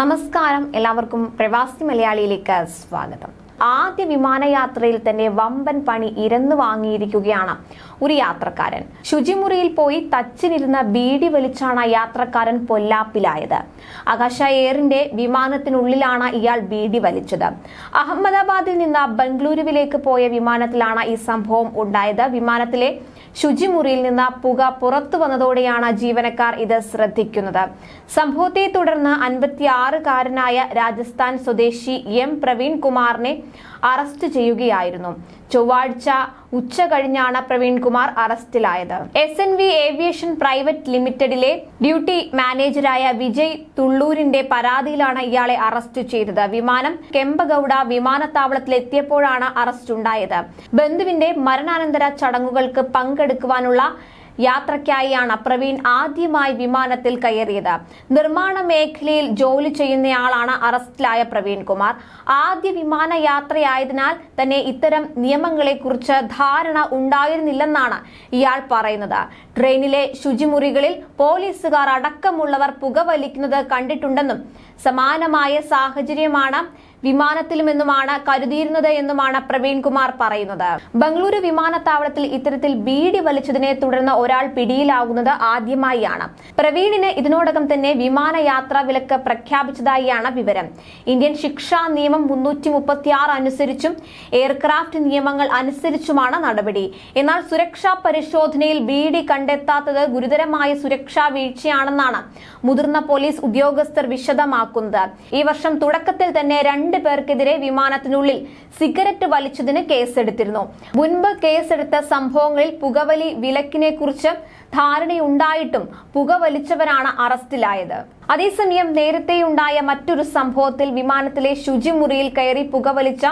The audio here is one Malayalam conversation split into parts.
നമസ്കാരം. എല്ലാവർക്കും പ്രവാസി മലയാളിയിലേക്ക് സ്വാഗതം. ആദ്യ വിമാനയാത്രയിൽ തന്നെ വമ്പൻ പണി ഇരന്നു വാങ്ങിയിരിക്കുകയാണ് ഒരു യാത്രക്കാരൻ. ശുചിമുറിയിൽ പോയി തച്ചിനിരുന്ന ബീഡി വലിച്ചാണ് യാത്രക്കാരൻ പൊല്ലാപ്പിലായത്. ആകാശ എയറിന്റെ വിമാനത്തിനുള്ളിലാണ് ഇയാൾ ബീഡി വലിച്ചത്. അഹമ്മദാബാദിൽ നിന്ന് ബംഗളൂരുവിലേക്ക് പോയ വിമാനത്തിലാണ് ഈ സംഭവം ഉണ്ടായത്. വിമാനത്തിലെ ശുചിമുറിയിൽ നിന്ന് പുക പുറത്തു വന്നതോടെയാണ് ജീവനക്കാർ ഇത് ശ്രദ്ധിക്കുന്നത്. സംഭവത്തെ തുടർന്ന് അൻപത്തിയാറുകാരനായ രാജസ്ഥാൻ സ്വദേശി എം പ്രവീൺ കുമാറിനെ അറസ്റ്റ് ചെയ്യുകയായിരുന്നു. ചൊവ്വാഴ്ച ഉച്ച കഴിഞ്ഞാണ് പ്രവീൺകുമാർ അറസ്റ്റിലായത്. S N V aviation private ലിമിറ്റഡിലെ duty മാനേജരായ വിജയ് തുള്ളൂരിന്റെ പരാതിയിലാണ് ഇയാളെ അറസ്റ്റ് ചെയ്തത്. വിമാനം കെമ്പഗൌഡ വിമാനത്താവളത്തിൽ എത്തിയപ്പോഴാണ് അറസ്റ്റ് ഉണ്ടായത്. ബന്ധുവിന്റെ മരണാനന്തര ചടങ്ങുകൾക്ക് പങ്കെടുക്കുവാനുള്ള യാത്രയ്ക്കായാണ് പ്രവീൺ ആദ്യമായി വിമാനത്തിൽ കയറിയത്. നിർമ്മാണ മേഖലയിൽ ജോലി ചെയ്യുന്നയാളാണ് അറസ്റ്റിലായ പ്രവീൺ കുമാർ. ആദ്യ വിമാന യാത്രയായതിനാൽ തന്നെ ഇത്തരം നിയമങ്ങളെക്കുറിച്ച് ധാരണ ഉണ്ടായിരുന്നില്ലെന്നാണ് ഇയാൾ പറയുന്നത്. ട്രെയിനിലെ ശുചിമുറികളിൽ പോലീസുകാർ അടക്കമുള്ളവർ പുകവലിക്കുന്നത് കണ്ടിട്ടുണ്ടെന്നും സമാനമായ സാഹചര്യമാണ് വിമാനത്തിലുമെന്നുമാണ് കരുതിയിരുന്നത് എന്നുമാണ് പ്രവീൺ കുമാർ പറയുന്നത്. ബംഗളൂരു വിമാനത്താവളത്തിൽ ഇത്തരത്തിൽ ബീഡി വലിച്ചതിനെ തുടർന്ന് ഒരാൾ പിടിയിലാകുന്നത് ആദ്യമായാണ്. പ്രവീണിന് ഇതിനോടകം തന്നെ വിമാനയാത്രാ വിലക്ക് പ്രഖ്യാപിച്ചതായാണ് വിവരം. ഇന്ത്യൻ ശിക്ഷാ നിയമം മുന്നൂറ്റി മുപ്പത്തിയാറ് അനുസരിച്ചും എയർക്രാഫ്റ്റ് നിയമങ്ങൾ അനുസരിച്ചുമാണ് നടപടി. എന്നാൽ സുരക്ഷാ പരിശോധനയിൽ ബീഡി കണ്ടെത്താത്തത് ഗുരുതരമായ സുരക്ഷാ വീഴ്ചയാണെന്നാണ് മുതിർന്ന പോലീസ് ഉദ്യോഗസ്ഥർ വിശദമാക്കുന്നത്. ഈ വർഷം തുടക്കത്തിൽ തന്നെ രണ്ട് പേർക്കെതിരെ വിമാനത്തിനുള്ളിൽ സിഗരറ്റ് വലിച്ചതിന് കേസെടുത്തിരുന്നു. മുൻപ് കേസെടുത്ത സംഭവങ്ങളിൽ പുകവലി വിലക്കിനെ കുറിച്ച് ധാരണയുണ്ടായിട്ടും പുകവലിച്ചവരാണ് അറസ്റ്റിലായത്. അതേസമയം നേരത്തെയുണ്ടായ മറ്റൊരു സംഭവത്തിൽ വിമാനത്തിലെ ശുചിമുറിയിൽ കയറി പുകവലിച്ച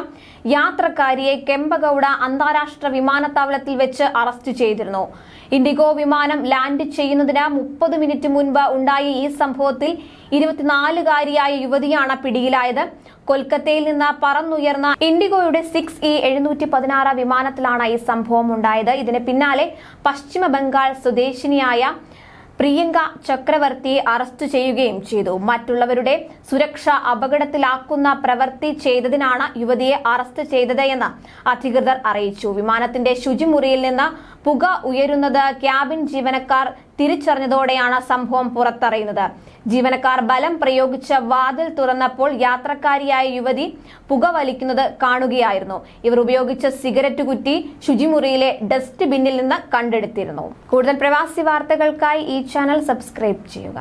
യാത്രക്കാരിയെ കെമ്പഗൌഡ അന്താരാഷ്ട്ര വിമാനത്താവളത്തിൽ വെച്ച് അറസ്റ്റ് ചെയ്തിരുന്നു. ഇൻഡിഗോ വിമാനം ലാൻഡ് ചെയ്യുന്നതിന് മുപ്പത് മിനിറ്റ് മുൻപ് ഉണ്ടായ ഈ സംഭവത്തിൽ ഇരുപത്തിനാലുകാരിയായ യുവതിയാണ് പിടിയിലായത്. കൊൽക്കത്തയിൽ നിന്ന് പറന്നുയർന്ന ഇൻഡിഗോയുടെ സിക്സ് ഇ എഴുന്നൂറ്റി പതിനാറ് വിമാനത്തിലാണ് ഈ സംഭവം ഉണ്ടായത്. ഇതിന് പിന്നാലെ പശ്ചിമ ബംഗാൾ സ്വദേശിനിയായ പ്രിയങ്ക ചക്രവർത്തിയെ അറസ്റ്റ് ചെയ്യുകയും ചെയ്തു. മറ്റുള്ളവരുടെ സുരക്ഷ അപകടത്തിലാക്കുന്ന പ്രവൃത്തി ചെയ്തതിനാണ് യുവതിയെ അറസ്റ്റ് ചെയ്തത് എന്ന് അധികൃതർ അറിയിച്ചു. വിമാനത്തിന്റെ ശുചിമുറിയിൽ നിന്ന് പുക ഉയരുന്നത് ക്യാബിൻ ജീവനക്കാർ തിരിച്ചറിഞ്ഞതോടെയാണ് സംഭവം പുറത്തറിയുന്നത്. ജീവനക്കാർ ബലം പ്രയോഗിച്ച വാതിൽ തുറന്നപ്പോൾ യാത്രക്കാരിയായ യുവതി പുക വലിക്കുന്നത് കാണുകയായിരുന്നു. ഇവർ ഉപയോഗിച്ച സിഗരറ്റ് കുറ്റി ശുചിമുറിയിലെ ഡസ്റ്റ് ബിന്നിൽ നിന്ന് കണ്ടെടുത്തിരുന്നു. കൂടുതൽ പ്രവാസി വാർത്തകൾക്കായി ഈ ചാനൽ സബ്സ്ക്രൈബ് ചെയ്യുക.